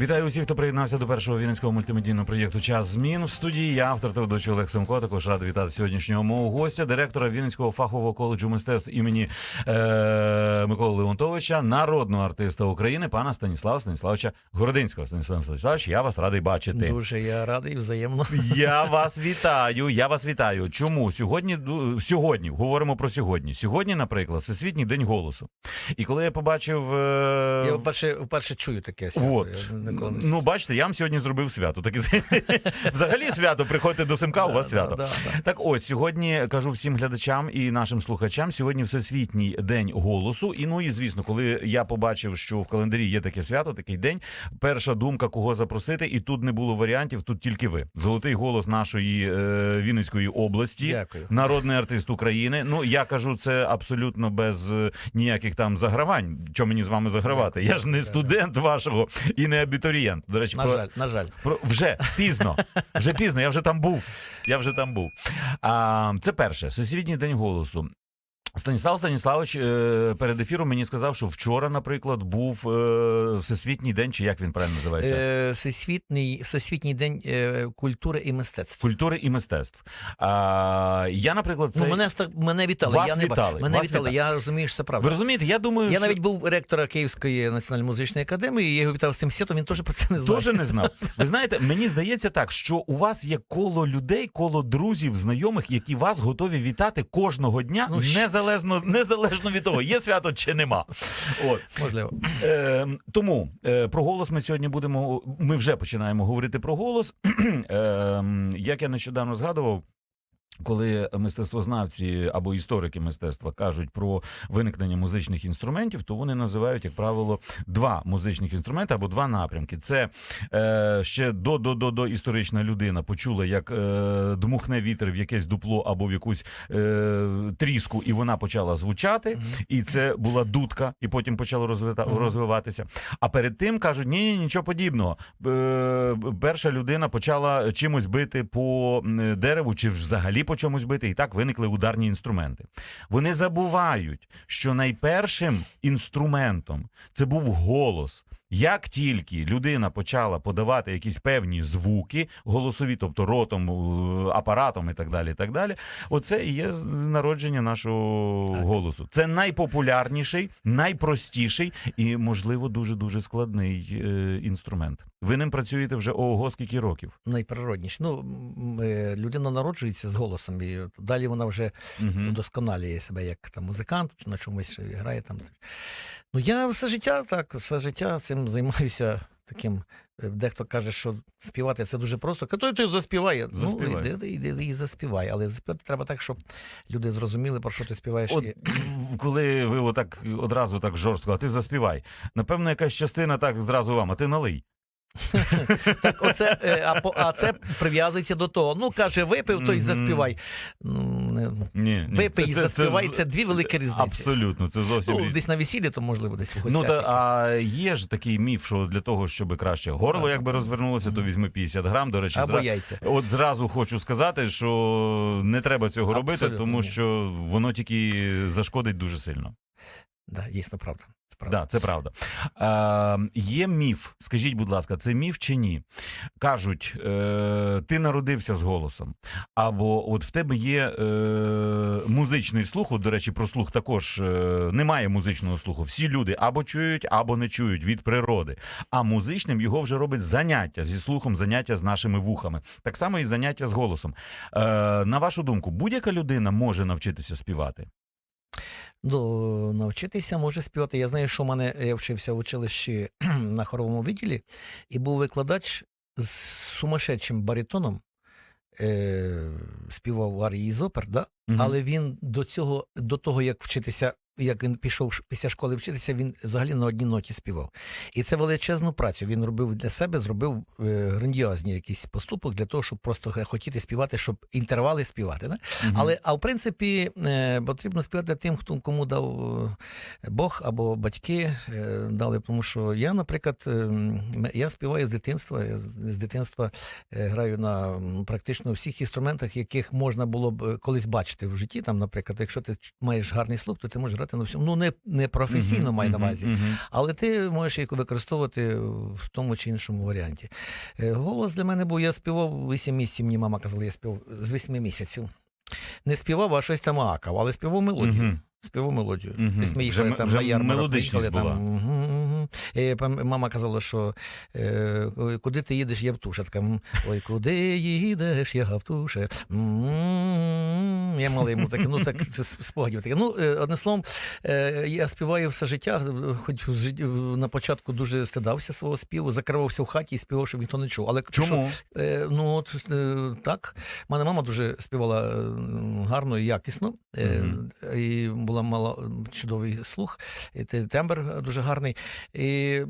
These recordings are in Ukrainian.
Вітаю усіх, хто приєднався до першого вінницького мультимедійного проєкту Час змін в студії. Я автор та ведучий Олег Семко. Також радий вітати сьогоднішнього мого гостя, директора Вінницького фахового коледжу мистецтв імені е- Миколи Леонтовича, народного артиста України, пана Станіслава Станіславовича Городинського. Станіслав Станіславович, я вас радий бачити. Дуже я радий взаємно. Я вас вітаю. Я вас вітаю. Чому сьогодні сьогодні говоримо про сьогодні? Сьогодні, наприклад, Всесвітній день голосу. І коли я побачив е, Я вперше, вперше чую таке. От. Ніколи Ну, бачите, я вам сьогодні зробив свято. Так, і- взагалі свято, приходьте до Симка, у вас свято. да, да. Так ось сьогодні кажу всім глядачам і нашим слухачам. Сьогодні Всесвітній день голосу. І ну і звісно, коли я побачив, що в календарі є таке свято, такий день. Перша думка, кого запросити, і тут не було варіантів. Тут тільки ви. Золотий голос нашої е, Вінницької області. Дякую. Народний артист України. Ну я кажу це абсолютно без е, ніяких там загравань. Що мені з вами загравати? Я ж не студент вашого і не абітурієнт. До речі, На про, жаль, на жаль. про вже пізно. Вже пізно. Я вже там був. Я вже там був. А, це перше. Всесвітній день голосу. Станіслав Станіславович е, перед ефіром мені сказав, що вчора, наприклад, був е, всесвітній день, чи як він правильно називається? Е, Всесвітній, Всесвітній день е, культури і мистецтв. Культури і мистецтв. А, я, наприклад, це Ну, мене, мене вітали. Вас я не вітали, Мене вас вітали. вітали. Я розумію, що це правда. ви розумієте? Я думаю, Я що... навіть був ректора Київської національної музичної академії, я його вітав з цим святом, він теж про це не знав. Дуже не знав. Ви знаєте, мені здається так, що у вас є коло людей, коло друзів, знайомих, які вас готові вітати кожного дня, Ну, щ- незалежно, незалежно від того, є свято чи нема. От. Можливо. Е, тому е, про голос ми сьогодні будемо. Ми вже починаємо говорити про голос. е, як я нещодавно згадував. Коли мистецтвознавці або історики мистецтва кажуть про виникнення музичних інструментів, то вони називають, як правило, два музичних інструменти або два напрямки. Це е, ще до, до, до, до історична людина почула, як е, дмухне вітер в якесь дупло або в якусь е, тріску, і вона почала звучати. І це була дудка, і потім почало розвита, розвиватися. А перед тим кажуть, ні, ні, нічого подібного. Е, перша людина почала чимось бити по дереву, чи взагалі по чомусь бити, і так виникли ударні інструменти. Вони забувають, що найпершим інструментом це був голос. Як тільки людина почала подавати якісь певні звуки, голосові, тобто ротом, е, апаратом і так далі, і так далі, оце і є народження нашого Так. голосу. Це найпопулярніший, найпростіший і, можливо, дуже дуже складний е, інструмент. Ви ним працюєте вже ого скільки років. Найприродніше. Ну, е, людина народжується з голосом, і далі вона вже Угу. удосконалює себе як там музикант, на чомусь грає там. Ну я все життя так, все життя цим займаюся таким. е, Дехто каже, що співати це дуже просто. Хто ти заспіває? Заспівай. Ну, іди, іди, іди і заспівай. Але заспівати треба так, щоб люди зрозуміли, про що ти співаєш. От коли ви отак одразу так жорстко, а ти заспівай. Напевно, якась частина так зразу вам, а ти налий. Так, оце, е, а, по- а це прив'язується до того. Ну, каже, випив, то й Мгм. заспівай. Ну, не, Ні, ні. випий і заспівай, це дві великі різниці. Абсолютно, це зовсім Ну, різні. десь на весіллі, то можливо десь в Ну та а є ж такий міф, що для того, щоб краще горло якби розвернулося, то візьми 50 грам. До речі, Або зра... яйця. от зразу хочу сказати, що не треба цього робити, Абсолютно тому ні. що воно тільки зашкодить дуже сильно. Да, дійсно правда. Правда. Да, це правда. Е, є міф, скажіть, будь ласка, це міф чи ні? Кажуть, е, ти народився з голосом, або от в тебе є е, музичний слух. От, до речі, про слух також е, немає музичного слуху. Всі люди або чують, або не чують від природи. А музичним його вже робить заняття зі слухом, заняття з нашими вухами. Так само і заняття з голосом. Е, на вашу думку, будь-яка людина може навчитися співати? Ну, навчитися може співати. Я знаю, що в мене я вчився в училищі на хоровому відділі, і був викладач з сумасшедшим баритоном. Е, співав арії з опер, да? Угу. але він до цього, до того, як вчитися як він пішов після школи вчитися, він взагалі на одній ноті співав. І це величезну працю. Він робив для себе, зробив е, грандіозні якісь поступок для того, щоб просто хотіти співати, щоб інтервали співати. Да? Мгм. Але а в принципі е, потрібно співати тим, хто кому дав е, Бог або батьки дали. Тому що я, наприклад, я співаю з дитинства. Я з дитинства граю на практично всіх інструментах, яких можна було б колись бачити в житті. Там, наприклад, якщо ти маєш гарний слух, то ти можеш грати співати на всьому. Ну, не, не професійно Мгм, маю на увазі. мгм. Але ти можеш їх використовувати в тому чи іншому варіанті. Е, Голос для мене був, я співав 8 місяців, мені мама казала, я співав з 8 місяців. Не співав, а щось там акав, але співав мелодію. Мгм. Співав мелодію. Uh -huh. Вже там вже на мелодичність була. Там, І мама казала, що е, куди ти їдеш, Євтуша. Така, ой, куди їдеш, Євтуше. М, Я мала йому таке, ну так спогадів таке. Ну, е, одним словом, е, я співаю все життя, хоч на початку дуже стидався свого співу, закривався в хаті і співав, щоб ніхто не чув. Але Чому? Е, ну от е, так. Мене мама дуже співала е, гарно і якісно. Е, Мгм. І була мала чудовий слух, і тембр дуже гарний. І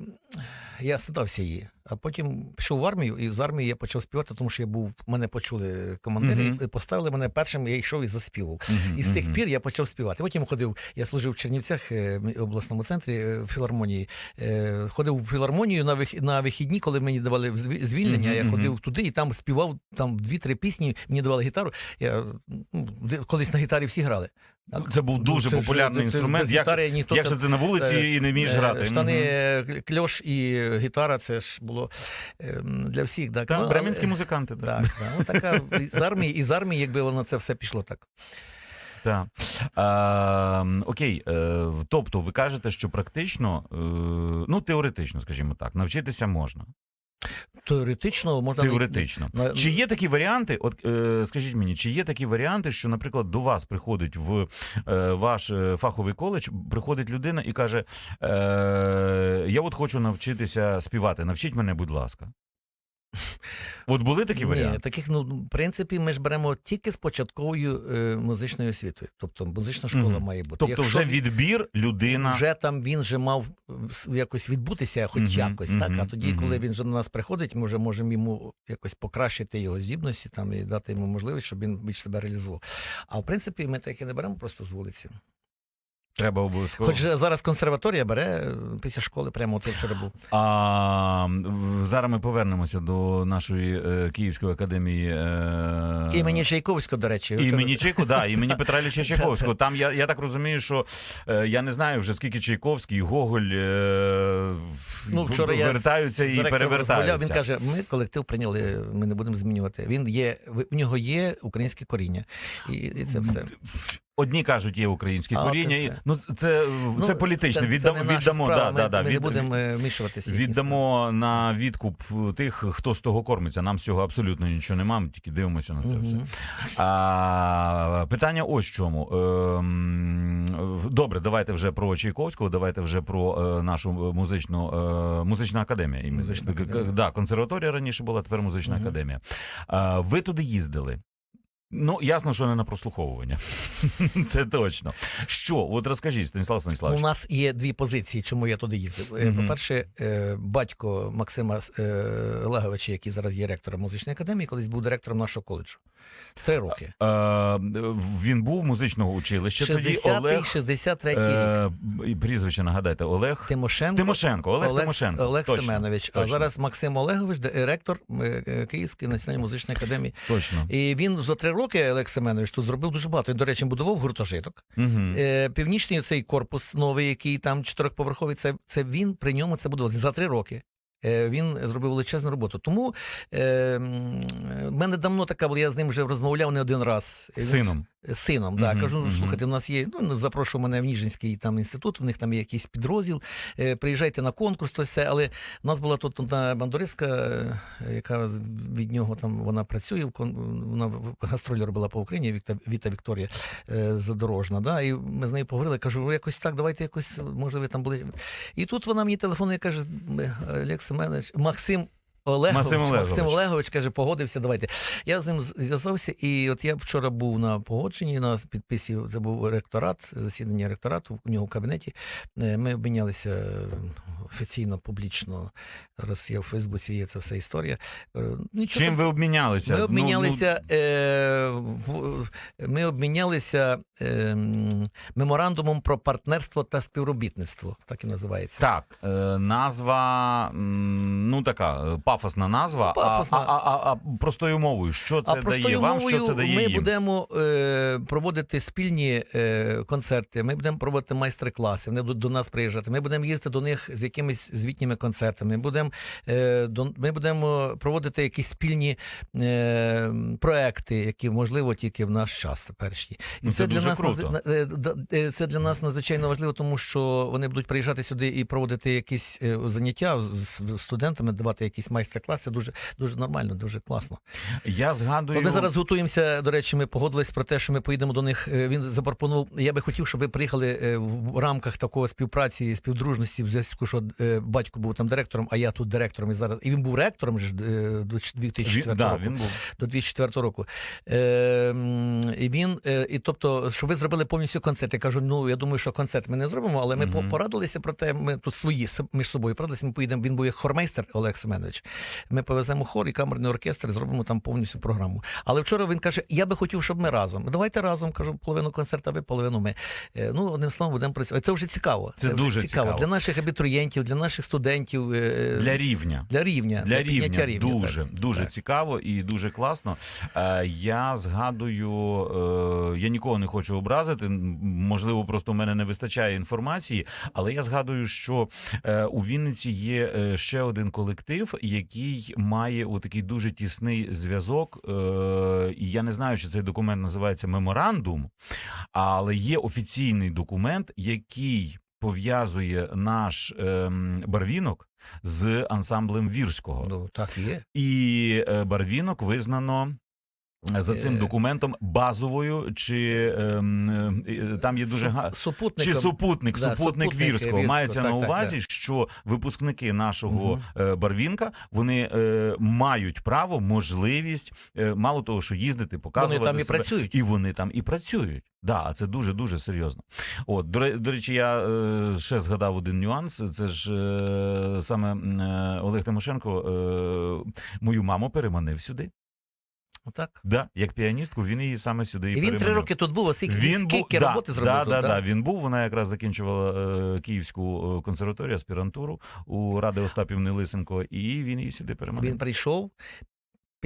я стидався її. А потім пішов в армію, і з армії я почав співати, тому що я був, мене почули командири, Мгм. і поставили мене першим, я йшов і заспівав. Мгм, І з тих пір я почав співати. Потім ходив, я служив в Чернівцях е, в обласному центрі е, в філармонії. Е, Ходив в філармонію на вих... на вихідні, коли мені давали зві- звільнення. Мгм, Я ходив туди і там співав там дві-три пісні. Мені давали гітару. Я ну, колись на гітарі всі грали. Так? Це був дуже Ну, це популярний це інструмент. без Як, гітари ніхто як там- же ти на вулиці е, і не вмієш Е, грати? Штани, е, кльош і гітара це ж було ем, для всіх. Так, Та, Ну, але- музиканти. Так. Так, так. Ну, така з армії, і з армії, якби воно це все пішло так. Так. А, окей, е, тобто ви кажете, що практично, е, ну теоретично, скажімо так, навчитися можна. Теоретично можна Теоретично. на- Чи є такі варіанти? От е, скажіть мені, чи є такі варіанти, що, наприклад, до вас приходить в е, ваш е, фаховий коледж, приходить людина і каже: е, Я от хочу навчитися співати, навчіть мене, будь ласка. От були такі Ні, варіанти? таких, ну, в принципі, ми ж беремо тільки з початковою е, музичною освітою. Тобто музична школа Мгм. має бути. Тобто, Якщо вже відбір людина. вже там він вже мав якось відбутися, хоч Мгм, якось, так. А тоді, мгм. коли він вже до нас приходить, ми вже можемо йому якось покращити його здібності там і дати йому можливість, щоб він більш себе реалізував. А в принципі, ми таке не беремо просто з вулиці. Треба обов'язково. Хоч зараз консерваторія бере е, після школи, прямо от я вчора був. А зараз ми повернемося до нашої е, Київської академії. Е, Імені Чайковського, до речі. Імені Чайко, да, імені Петра Ілліча Чайковського. Там я, я так розумію, що е, я не знаю вже скільки Чайковський, Гоголь е, Ну, вчора вертаються з і перевертаються. Він каже: ми колектив прийняли, ми не будемо змінювати. Він є, в нього є українське коріння. І, і це все. Одні кажуть, є українське А, коріння. і- Ну, це, це Ну, політичне. Це, Віддам, це не віддамо, да, ми, да, да, ми від- не будемо е, їхні Віддамо на відкуп тих, хто з того кормиться. Нам з цього абсолютно нічого нема, ми тільки дивимося на це справи. все. А, питання ось чому. Ем, добре, давайте вже про Чайковського, давайте вже про е, нашу музичну, е, музична академія. Музична академія. Да, консерваторія раніше була, тепер музична Мгм. академія. А, ви туди їздили. Ну, ясно, що не на прослуховування. Це точно. Що? От розкажіть, Станіслав У нас є дві позиції, чому я туди їздив. Е, Мгм. По-перше, е, батько Максима е, Олеговича, який зараз є ректором музичної академії, колись був директором нашого коледжу. Три роки. Е, він був музичного училища тоді. 60-й, Олег. 63-й рік. Прізвище нагадайте, Олег. Тимошенко. Тимошенко, Олег, Олег, Тимошенко. Олег точно, Семенович, а зараз Максим Олегович, ректор Київської національної музичної академії. Точно. І він за три роки, Олег Семенович, тут зробив дуже багато. Він, до речі, будував гуртожиток. Угу. Е, Північний цей корпус новий, який там чотирьохповерховий, це, це він при ньому це будував за три роки. Е, Він зробив величезну роботу. Тому е, в мене давно така була, я з ним вже розмовляв не один раз. Сином. Сином, да. Кажу, ну, слухайте, у нас є, ну, запрошую мене в Ніжинський там інститут, в них там є якийсь підрозділ, е, приїжджайте на конкурс, то все. Але в нас була тут одна бандуристка, е, яка від нього там вона працює, вона гастролі робила по Україні, Віта, Віта Вікторія е, Задорожна. Да? І ми з нею поговорили, кажу, ну якось так, давайте якось, може, ви там були. І тут вона мені телефонує, каже, Олег Семенович, Максим. Олегович, Максим Олегович. Максим Олегович каже, погодився, давайте. Я з ним зв'язався, і от я вчора був на погодженні на підписі. Це був ректорат, засідання ректорату у нього в кабінеті. Е, Ми обмінялися офіційно, публічно. Зараз є в Фейсбуці, є ця вся історія. Е, Нічого Чим ви обмінялися? ми Ну, обмінялися, е, ми обмінялися е, меморандумом про партнерство та співробітництво, так і називається. Так, е, назва ну така пафосна назва, Ну, пафосна. А, а, а, а простою мовою, що це а дає вам, що це дає ми їм? будемо е, проводити спільні е, концерти. Ми будемо проводити майстер-класи. Вони будуть до нас приїжджати. Ми будемо їздити до них з якимись звітніми концертами. Ми будемо, е, ми будемо проводити якісь спільні е, проекти, які можливо тільки в наш час теперішній. І Ну, це дуже нас круто. е, е, це для нас надзвичайно важливо, тому що вони будуть приїжджати сюди і проводити якісь е, заняття з студентами, давати якісь майстер-класи. Дуже дуже нормально, дуже класно. Я згадую. Ми зараз готуємося. До речі, ми погодились про те, що ми поїдемо до них. Е, Він запропонував. Я би хотів, щоб ви приїхали е, в рамках такого співпраці, співдружності, в зв'язку, що е, батько був там директором, а я тут директором. І зараз і він був ректором ж е, до 2004 він, да, року. він був. До 2004 року. Е, і він, е, і тобто, щоб ви зробили повністю концерт. Я кажу, ну я думаю, що концерт ми не зробимо, але ми по- порадилися про те. Ми тут свої між собою порадилися. Ми поїдемо. Він був як хормейстер Олег Семенович. Ми повеземо хор і камерний оркестр, і зробимо там повністю програму. Але вчора він каже: Я би хотів, щоб ми разом. Давайте разом кажу, половину концерта, ви половину ми. Е, Ну, одним словом, будемо працювати. Це вже цікаво. Це вже дуже цікаво. для наших абітурієнтів, для наших студентів. е, Для рівня. для рівня, Для підняття рівня, дуже, так. дуже Так. цікаво і дуже класно. Е, я згадую, е, я нікого не хочу образити. Можливо, просто у мене не вистачає інформації, але я згадую, що е, у Вінниці є е, ще один колектив, який має такий дуже тісний зв'язок. Е, і я не знаю, чи цей документ називається меморандум, але є офіційний документ, який пов'язує наш ем, барвінок з ансамблем Вірського. Ну, так і є. І е, барвінок визнано. Е, За цим Е. документом базовою, чи ем, е, там є дуже га... Супутником. чи супутник, Да, супутник Вірського. Вірського, Мається так, на так, увазі, що випускники нашого е, барвінка вони е, мають право, можливість, е, мало того, що їздити, показувати Вони там і себе, працюють. і вони там і працюють. Да, а це дуже дуже серйозно. От до, до речі, я е, ще згадав один нюанс. Це ж е, саме е, Олег Тимошенко е, мою маму переманив сюди. Отак. Да, як піаністку, він її саме сюди і, І він три роки тут був, оскільки Він скільки бу... роботи да, зробив. да, тут, да, да? Він був. Вона якраз закінчувала е, Київську е, консерваторію, аспірантуру у Ради Остапівни Лисенко, і він її сюди переманив. Він прийшов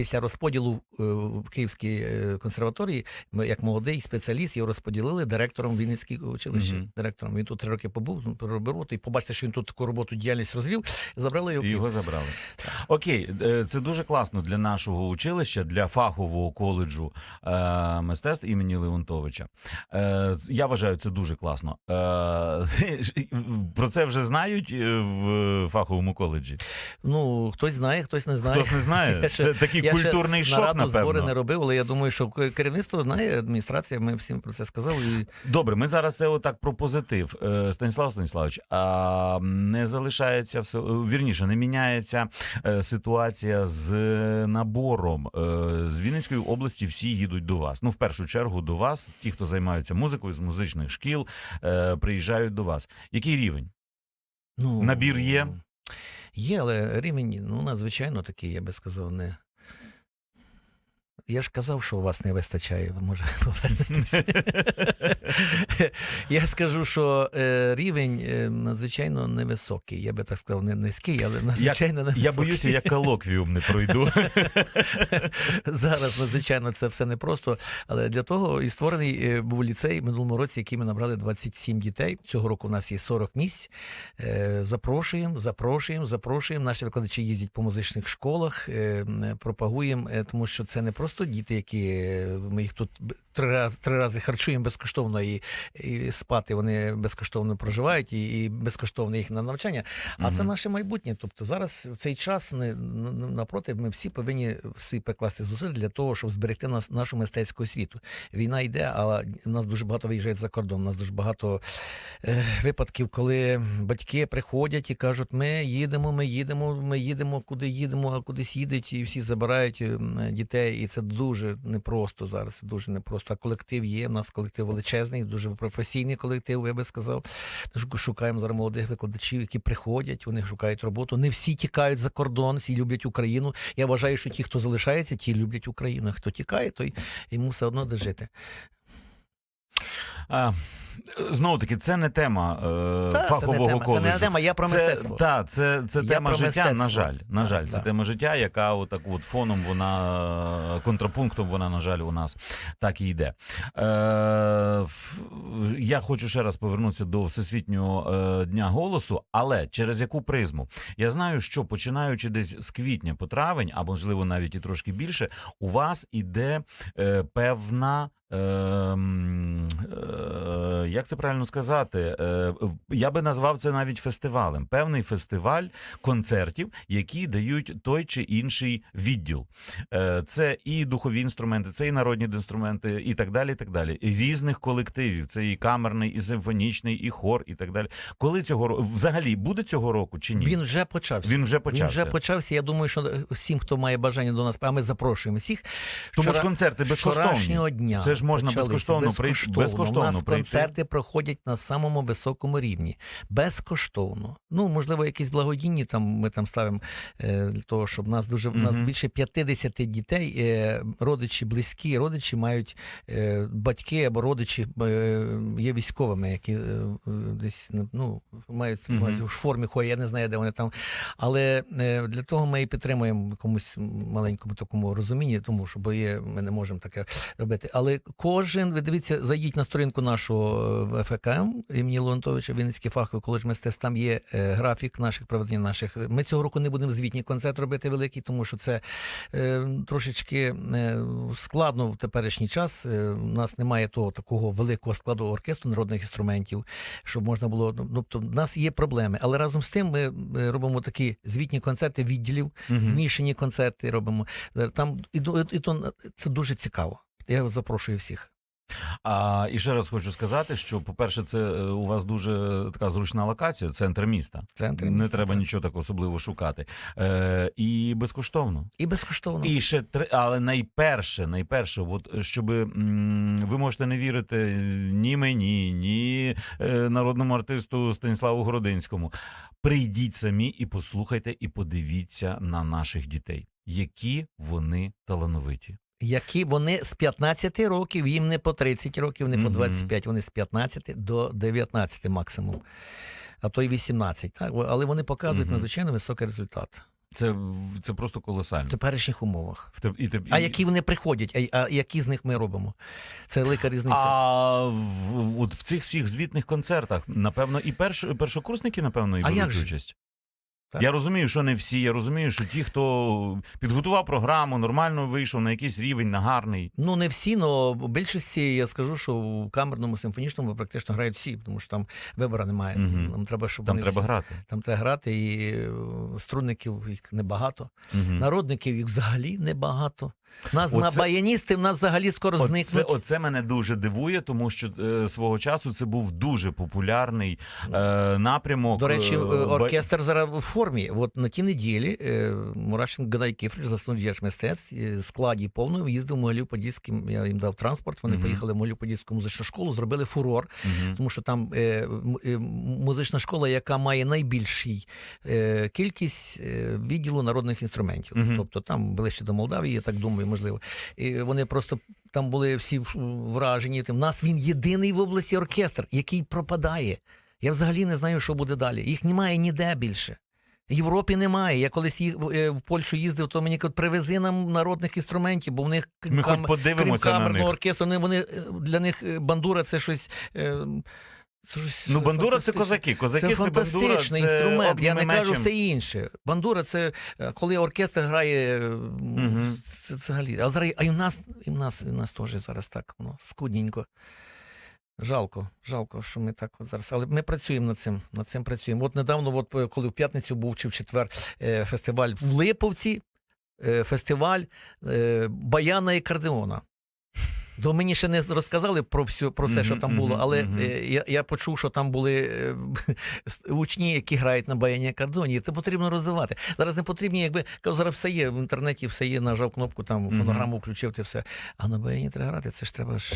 після розподілу е, в Київській е, консерваторії, ми, як молодий спеціаліст, його розподілили директором Вінницького училища. Мгм. Директором. Він тут три роки побув, ну, роботу, і побачите, що він тут таку роботу діяльність розвів, забрали його його забрали. Окей, е, це дуже класно для нашого училища, для фахового коледжу е, мистецтв імені Леонтовича. Е, я вважаю, це дуже класно. Е, про це вже знають е, в фаховому коледжі. Ну, хтось знає, хтось не знає. Хтось не знає. Це такий Я ще культурний шок, нараду збори не робив, але я думаю, що керівництво знає, адміністрація, ми всім про це сказали. І Добре, ми зараз це отак про позитив. Е, Станіслав Станіславович, а не залишається все вірніше, не міняється е, ситуація з набором. Е, З Вінницької області всі їдуть до вас. Ну, в першу чергу, до вас, ті, хто займаються музикою з музичних шкіл, е, приїжджають до вас. Який рівень? Ну, Набір є? Є, але рівень, ну, надзвичайно такий, я би сказав, не. Я ж казав, що у вас не вистачає, ви може повернетеся. Я скажу, що е, рівень е, надзвичайно невисокий. Я би так сказав, не низький, але надзвичайно невисокий. Я боюся, я колоквіум не пройду. Зараз надзвичайно це все непросто. Але для того і створений е, був ліцей в минулому році, який ми набрали 27 дітей. Цього року у нас є 40 місць. Запрошуємо, запрошуємо, запрошуємо. Наші викладачі їздять по музичних школах, пропагуємо, тому що це не просто діти, які е, ми їх тут три рази, три рази харчуємо безкоштовно і, і спати вони безкоштовно проживають, і, і безкоштовно їх на навчання. А це наше майбутнє. Тобто зараз в цей час не напроти, ми всі повинні всі прикласти зусиль для того, щоб зберегти нас нашу мистецьку освіту. Війна йде, але нас дуже багато виїжджають за кордон. У нас дуже багато е, випадків, коли батьки приходять і кажуть: ми їдемо, ми їдемо, ми їдемо, куди їдемо, а кудись їдуть, і всі забирають дітей. І це дуже непросто зараз. Дуже непросто. А колектив є. У нас колектив величезний, дуже професійний колектив, я би сказав. Шукаємо зараз молодих викладачів, які приходять, вони шукають роботу. Не всі тікають за кордон, всі люблять Україну. Я вважаю, що ті, хто залишається, ті люблять Україну. А Хто тікає, той йому все одно де жити. А, Знову таки, це не тема е, Та, це не фахового тема. коледжу. Це не тема, я про це, мистецтво. Та, це, це тема життя, мистецтво. на жаль. На жаль, це так. тема життя, яка отак от фоном вона контрапунктом вона, на жаль, у нас так і йде. Е, я хочу ще раз повернутися до Всесвітнього е, дня голосу, але через яку призму? Я знаю, що починаючи десь з квітня по травень, а можливо навіть і трошки більше, у вас іде е, певна. е, е, Як це правильно сказати? Е, Я би назвав це навіть фестивалем. Певний фестиваль концертів, які дають той чи інший відділ. Е, Це і духові інструменти, це і народні інструменти, і так далі. І так далі. І різних колективів. Це і камерний, і симфонічний, і хор, і так далі. Коли цього року взагалі буде цього року чи ні? Він вже почався. Він вже Він почався. вже почався. Я думаю, що всім, хто має бажання до нас, а ми запрошуємо всіх. Тому ж концерти безкоштовні. Дня Це ж можна почалися безкоштовно прийти- безкоштовно. безкоштовно У нас прийти. Концерти проходять на самому високому рівні. Безкоштовно. Ну, можливо, якісь благодійні там ми там ставимо е, для того, щоб нас дуже у нас більше 50 дітей, е, родичі близькі, родичі мають е, батьки або родичі є військовими, які десь ну, мають, Мгм. мають в формі ходять, я не знаю, де вони там. Але для того ми і підтримуємо в якомусь маленькому такому розумінні, тому що бо є, ми не можемо таке робити. Але кожен, ви дивіться, зайдіть на сторінку нашого е, ФКМ імені Леонтовича, Вінницький фаховий коледж мистецтв. Там є е, графік наших проведення наших. Ми цього року не будемо звітні концерт робити великий, тому що це е, трошечки е, складно в теперішній час. Е, у нас немає того такого великого складу оркестру народних інструментів, щоб можна було. Ну, тобто, в нас є проблеми. Але разом з тим ми е, робимо такі звітні концерти відділів, Мгм. змішані концерти робимо. Е, Там і, ду- і то це дуже цікаво. Я запрошую всіх. А і ще раз хочу сказати, що, по-перше, це е, у вас дуже така зручна локація, центр міста. Центр Не треба так. нічого такого особливо шукати. Е, і безкоштовно. І безкоштовно. І ще три, але найперше, найперше, от щоб ви можете не вірити ні мені, ні е, народному артисту Станіславу Городинському. Прийдіть самі і послухайте, і подивіться на наших дітей, які вони талановиті. Які вони з 15 років, їм не по 30 років, не по 25, вони з 15 до 19 максимум, а то й 18. Так? Але вони показують надзвичайно високий результат Це, це просто колосально. в теперішніх умовах. В те- і те- А які вони приходять, а, а які з них ми робимо? Це велика різниця. А в, от в цих всіх звітних концертах, напевно, і перш, першокурсники, напевно, і беруть участь. Так. Я розумію, що не всі. Я розумію, що ті, хто підготував програму, нормально вийшов на якийсь рівень, на гарний. Ну, не всі, але в більшості я скажу, що в камерному симфонічному практично грають всі, тому що там вибору немає. Угу. Нам треба, щоб Там вони треба всі- грати. Там треба грати, і е, струнників їх небагато. Угу. Народників їх взагалі небагато. Нас Оце- на баяністи в нас взагалі скоро Оце, зникнуть. оце мене дуже дивує, тому що е, свого часу це був дуже популярний е, напрямок. До речі, е, е, оркестр зараз у формі. От на тій неділі е, Мурашин Гадай Кифрич, засновник діяч мистецтв, е, складі повного їздив в могилів подільським Я їм дав транспорт. Вони Мгм. поїхали в могилів подільську музичну школу, зробили фурор. Мгм. Тому що там е, е, музична школа, яка має найбільший е, кількість е, відділу народних інструментів. Мгм. Тобто там ближче до Молдавії, я так думаю, можливо. І вони просто там були всі вражені. тим. У нас він єдиний в області оркестр, який пропадає. Я взагалі не знаю, що буде далі. Їх немає ніде більше. В Європі немає. Я колись їх е, в Польщу їздив, то мені кажуть, привези нам народних інструментів, бо в них Ми хоч кам- подивимося крім на них. оркестру, вони, вони е, для них е, бандура це щось. е, Це щось Ну, бандура це козаки. Козаки Це це, бандура, фантастичний це інструмент. Я не огненим кажу мечем. все інше. Бандура це е, коли оркестр грає. Мгм. Це взагалі. А зараз а і в нас, і в нас, і в нас теж зараз так воно скудненько. Жалко, жалко, що ми так от зараз. Але ми працюємо над цим. Над цим працюємо. От недавно, от е, коли в п'ятницю був чи в четвер е, фестиваль в Липовці, фестиваль Баяна і Кардеона. То мені ще не розказали про все, про все, що там було, але е, я, я почув, що там були е, учні, які грають на баяні кордоні. Це потрібно розвивати. Зараз не потрібні, якби зараз все є в інтернеті, все є, нажав кнопку, там фонограму включив, ти все. А на баяні треба грати. Це ж треба ж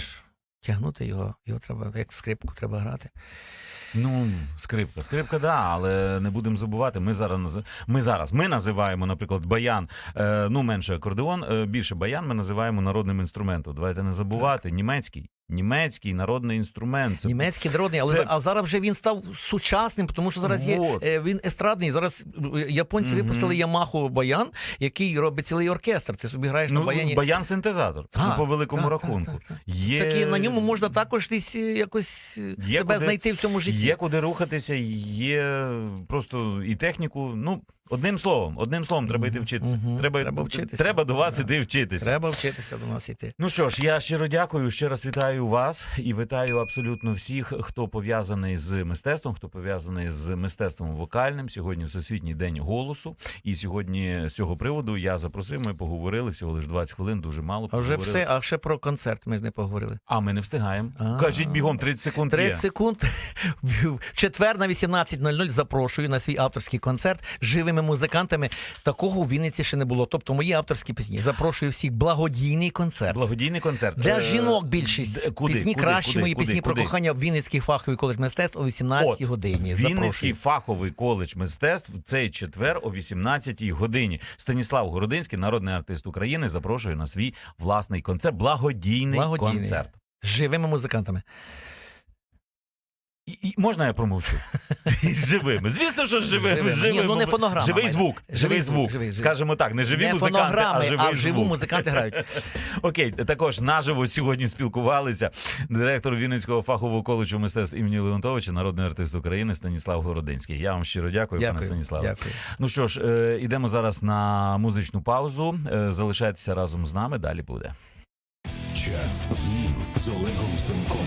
тягнути його. Його треба, як скрипку, треба грати. Ну, скрипка. Скрипка, да, але не будемо забувати. Ми зараз ми зараз ми називаємо, наприклад, баян, е, ну менше акордеон, е, більше баян. Ми називаємо народним інструментом. Давайте не забувати. Німецький. Німецький народний інструмент. Це Німецький народний, але Це- а зараз вже він став сучасним, тому що зараз є Вот. е, він естрадний. Зараз е, японці Мгм. випустили Ямаху баян, який робить цілий оркестр. Ти собі граєш на ну, баяні. баян-синтезатор А, ну, по великому так, так, рахунку. так, так. Є... Так і на ньому можна також десь е, якось Є себе куди- знайти в цьому житті. Є куди рухатися, є просто і техніку. Ну, одним словом, одним словом, треба йти вчитися. мгм. Треба, Треба вчитися. Треба до вас Да. іти вчитися. Треба вчитися до нас йти. Ну що ж, я щиро дякую. Ще раз вітаю вас і вітаю абсолютно всіх, хто пов'язаний з мистецтвом, хто пов'язаний з мистецтвом вокальним. Сьогодні Всесвітній день голосу. І сьогодні з цього приводу я запросив. Ми поговорили всього лише 20 хвилин, дуже мало. А вже поговорили. все, а ще про концерт ми ж не поговорили. А ми не встигаємо. А. Кажіть бігом 30 секунд. 30 є. секунд. В четвер на 18.00 запрошую на свій авторський концерт живими музикантами. Такого у Вінниці ще не було. Тобто мої авторські пісні. Запрошую всіх благодійний концерт. Благодійний концерт Для Е, жінок більшість куди, пісні куди, кращі куди, мої куди, пісні про куди? кохання в Вінницький фаховий коледж мистецтв о 18 От, годині. Вінницький Запрошую. фаховий коледж мистецтв в цей четвер о 18-й годині. Станіслав Городинський, народний артист України, запрошує на свій власний концерт. Благодійний, Благодійний. концерт. Живими музикантами. І, і можна я промовчу? Живими. Звісно, що живими. Живими. Ні, ну не фонограма, Живий звук. Живий Живий звук, звук. живий, живий. Скажімо так, не живі не музиканти, а живий вживу звук. музиканти грають. Окей, також наживо сьогодні спілкувалися директор Вінницького фахового коледжу мистецтв імені Леонтовича, народний артист України Станіслав Городинський. Я вам щиро дякую, пане Дякую. Станіславе. Дякую. Ну що ж, е, ідемо зараз на музичну паузу. Е, залишайтеся разом з нами. Далі буде. Час змін з Олегом Семком.